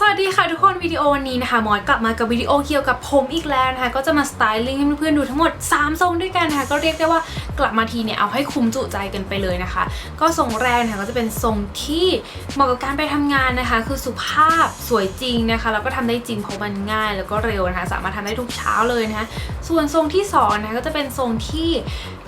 สวัสดีค่ะทุกคนวิดีโอวันนี้นะคะมอยกลับมากับวิดีโอเกี่ยวกับผมอีกแล้วนะคะก็จะมาสไตลิ่งให้เพื่อนๆดูทั้งหมด 3 ทรงด้วยกันนะคะก็เรียกได้ว่ากลับมาทีเนี่ยเอาให้คุ้มจุใจกันไปเลยนะคะ ก็ทรงแรกนะคะก็จะเป็นทรงที่เหมาะกับการไปทำงานนะคะ คือสุภาพสวยจริงนะคะแล้วก็ทำได้จริงเพราะมันง่าย แล้วก็เร็วนะคะสามารถทำได้ทุกเช้าเลยนะคะส่วนทรงที่สองนะคะก็จะเป็นทรงที่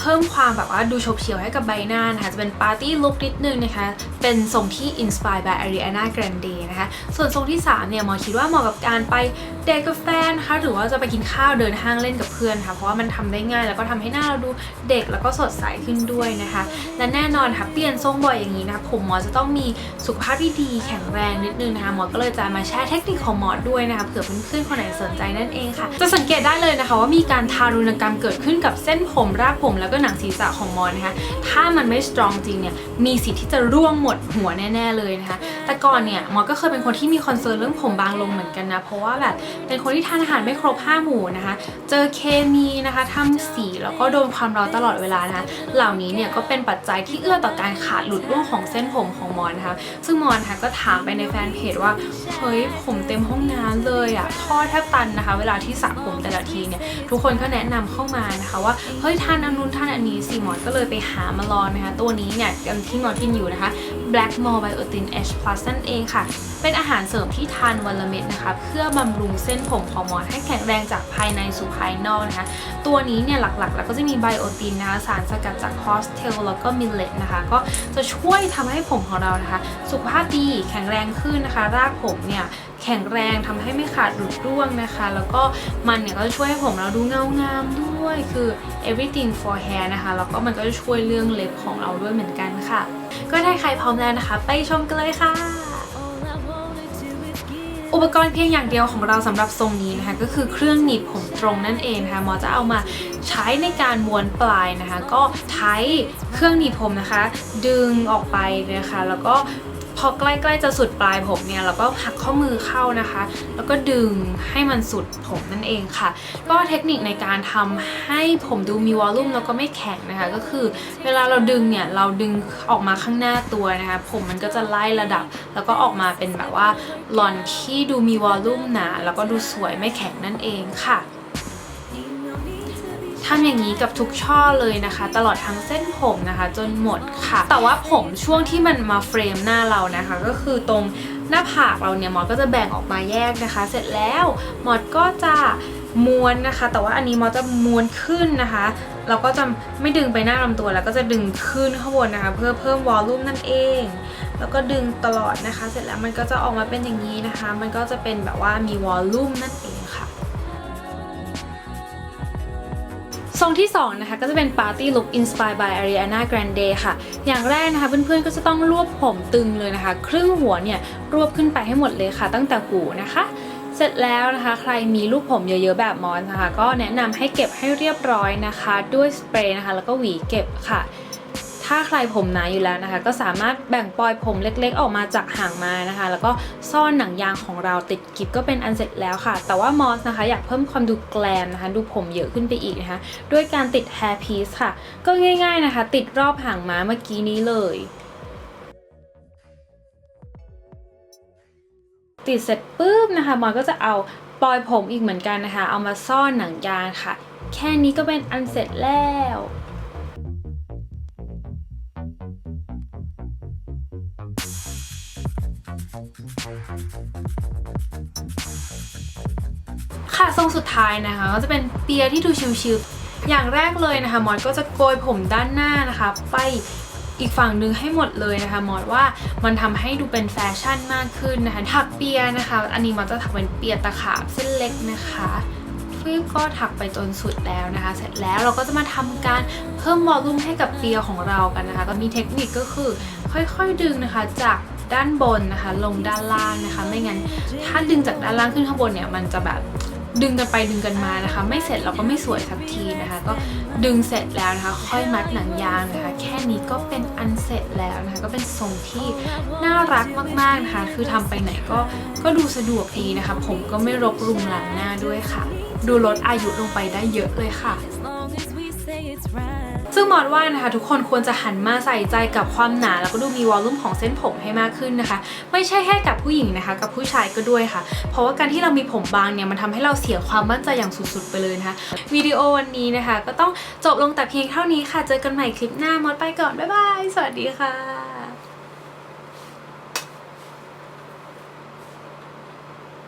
เพิ่มความแบบว่าดูโฉบเฉี่ยวให้กับใบหน้านะคะจะเป็นปาร์ตี้ลุคนิดนึงนะคะเป็นทรงที่อินสปายบาย Ariana Grande นะคะส่วนทรงที่สามเนี่ยหมอคิดว่าเหมาะกับการไปเดทกับแฟนนะคะหรือว่าจะไปกินข้าวเดินห้างเล่นกับเพื่อนค่ะเพราะว่ามันทำได้ง่าย แล้วก็ทำให้หน้าเราดูเด็กแล้วก็สดใสขึ้นด้วยนะคะ และแน่นอนค่ะเปลี่ยนทรงบ่อยอย่างนี้นะคะผมหมอจะต้องมีสุขภาพที่ดีแข็งแรงนิดนึงนะคะหมอก็เลยจะมาแชร์เทคนิคของหมอด้วยนะคะเผื่อเพื่อนๆคนไหนสนใจนั่นเองค่ะ จะสังเกตได้เลยนะคะว่ามีการทารุณกรรมเกิดขึ้นกับเส้นผมรากผมแล้วก็หนังศีรษะของหมอนะคะถ้ามันไม่สตรองจริงเนี่ยมีสิทธิ์ที่จะร่วงหมดหัวแน่ ๆเลยนะคะแต่ก่อนเนี่ยหมอก็เคยเป็นคนที่มีคอนเซร์นเรื่องผมบางลงเหมือนกันนะ เพราะว่าแบบเป็นคนที่ทานอาหารไม่ครบห้าหมู่นะคะ เจอเคมีนะคะทำสีแล้วก็โดนความร้อนตลอดเวลานะคะ เหล่านี้เนี่ยก็เป็นปัจจัยที่เอื้อต่อการขาดหลุดร่วงของเส้นผมของมอนนะคะ ซึ่งมอนนะคะก็ถามไปในแฟนเพจว่า เฮ้ยผมเต็มห้องน้ำเลยอะท่อแทบตันนะคะ เวลาที่สระผมแต่ละทีเนี่ยทุกคนก็แนะนำเข้ามานะคะว่าเฮ้ยทานอันนู้นทานอันนี้สิมอนก็เลยไปหามาลองนะคะ ตัวนี้เนี่ยกันที่มอนกินอยู่นะคะ Black m o r Biotin H Plus นั่นเองค่ะ เป็นอาหารเสริมที่ทานวันละเม็ดนะคะ เพื่อบำรุงเส้นผมของหมอนให้แข็งแรงจากภายในสู่ภายนอกนะคะ ตัวนี้เนี่ยหลักๆ แล้วก็จะมีไบโอตินนะคะสารสกัดจากคอสเทลแล้วก็มิลเลตนะคะ ก็จะช่วยทำให้ผมของเรานะคะ สุขภาพดีแข็งแรงขึ้นนะคะ รากผมเนี่ยแข็งแรงทำให้ไม่ขาดหลุดร่วงนะคะ แล้วก็มันเนี่ยก็จะช่วยให้ผมเราดูเงางามด้วยคือ everything for hair นะคะ แล้วก็มันก็จะช่วยเรื่องเล็บของเราด้วยเหมือนกันค่ะ ก็ถ้าใครพร้อมแล้วนะคะ ไปชมกันเลยค่ะ อุปกรณ์เพียงอย่างเดียวของเราสำหรับทรงนี้นะคะ ก็คือเครื่องหนีบผมตรงนั่นเองนะคะหมอจะเอามาใช้ในการม้วนปลายนะคะ ก็ใช้เครื่องหนีบผมนะคะ ดึงออกไปนะคะ แล้วก็ พอใกล้ๆจะสุดปลายผมเนี่ยเราก็หักข้อมือเข้านะคะ แล้วก็ดึงให้มันสุดผมนั่นเองค่ะ ก็เทคนิคในการทำให้ผมดูมีวอลลุ่มแล้วก็ไม่แข็งนะคะ ก็คือเวลาเราดึงเนี่ยเราดึงออกมาข้างหน้าตัวนะคะ ผมมันก็จะไล่ระดับ แล้วก็ออกมาเป็นแบบว่าหลอนที่ดูมีวอลลุ่มหนาแล้วก็ดูสวยไม่แข็งนั่นเองค่ะ ทำอย่างนี้กับทุกช่อเลยนะคะ ตลอดทั้งเส้นผมนะคะ จนหมดค่ะ แต่ว่าผมช่วงที่มันมาเฟรมหน้าเรานะคะ ก็คือตรงหน้าผากเราเนี่ยมอดก็จะแบ่งออกมาแยกนะคะ เสร็จแล้วมอดก็จะม้วนนะคะ แต่ว่าอันนี้มอดจะม้วนขึ้นนะคะ เราก็จะไม่ดึงไปหน้าลำตัวแล้วก็จะดึงขึ้นข้างบนนะคะ เพื่อเพิ่มวอลลุ่มนั่นเอง แล้วก็ดึงตลอดนะคะ เสร็จแล้วมันก็จะออกมาเป็นอย่างนี้นะคะ มันก็จะเป็นแบบว่ามีวอลลุ่มนั่นเองค่ะ ทรงที่2นะคะก็จะเป็น Party Look Inspired by Ariana Grande ค่ะ อย่างแรกนะคะเพื่อนๆก็จะต้องรวบผมตึงเลยนะคะ ครึ่งหัวเนี่ยรวบขึ้นไปให้หมดเลยค่ะ ตั้งแต่หูนะคะ เสร็จแล้วนะคะ ใครมีลูกผมเยอะๆแบบมอนนะคะ ก็แนะนำให้เก็บให้เรียบร้อยนะคะ ด้วยสเปรย์นะคะ แล้วก็หวีเก็บค่ะ ถ้าใครผมหนาอยู่แล้วนะคะ ก็สามารถแบ่งปลอยผมเล็กๆ ออกมาจากหางมานะคะ แล้วก็ซ่อนหนังยางของเราติดกิบก็เป็นอันเสร็จแล้วค่ะ แต่ว่ามอสนะคะ อยากเพิ่มความดูแกลมนะคะ ดูผมเยอะขึ้นไปอีกนะคะ ด้วยการติด hair piece ค่ะ ก็ง่ายๆนะคะ ติดรอบหางม้าเมื่อกี้นี้เลยติดเสร็จปุ๊บนะคะมอสก็จะเอาปลอยผมอีกเหมือนกันนะคะ เอามาซ่อนหนังยางค่ะ แค่นี้ก็เป็นอันเสร็จแล้ว ค่ะทรงสุดท้ายนะคะ ก็จะเป็นเปียที่ดูชิวๆอย่างแรกเลยนะคะ มอสก็จะโกยผมด้านหน้านะคะ ไปอีกฝั่งหนึ่งให้หมดเลยนะคะมอสว่ามันทำให้ดูเป็นแฟชั่นมากขึ้นนะคะถักเปียนะคะ อันนี้มอสจะถักเป็นเปียตะขาบเส้นเล็กนะคะฟืบก็ถักไปจนสุดแล้วนะคะ เสร็จแล้วเราก็จะมาทำการเพิ่มวอลลุ่มให้กับเปียของเรากันนะคะก็มีเทคนิคก็คือค่อยๆดึงนะคะจาก ด้านบนนะคะ ลงด้านล่างนะคะ ไม่งั้นถ้าดึงจากด้านล่างขึ้นข้างบนเนี่ยมันจะแบบดึงกันไปดึงกันมานะคะ ไม่เสร็จเราก็ไม่สวยสักทีนะคะ ก็ดึงเสร็จแล้วนะคะ ค่อยมัดหนังยางนะคะ แค่นี้ก็เป็นอันเสร็จแล้วนะคะ ก็เป็นทรงที่น่ารักมากๆนะคะ คือทำไปไหนก็ก็ดูสะดวกดีนะคะ ผมก็ไม่รกรุงหลังหน้าด้วยค่ะ ดูลดอายุลงไปได้เยอะเลยค่ะ ซึ่งมอดว่านะคะทุกคนควรจะหันมาใส่ใจกับความหนาแล้วก็ดูมีวอลลุ่มของเส้นผมให้มากขึ้นนะคะ ไม่ใช่แค่กับผู้หญิงนะคะ กับผู้ชายก็ด้วยค่ะ เพราะว่าการที่เรามีผมบางเนี่ยมันทำให้เราเสียความมั่นใจอย่างสุดๆไปเลยนะคะวิดีโอวันนี้นะคะ ก็ต้องจบลงแต่เพียงเท่านี้ค่ะ เจอกันใหม่คลิปหน้ามอดไปก่อนบ๊ายบายสวัสดีค่ะ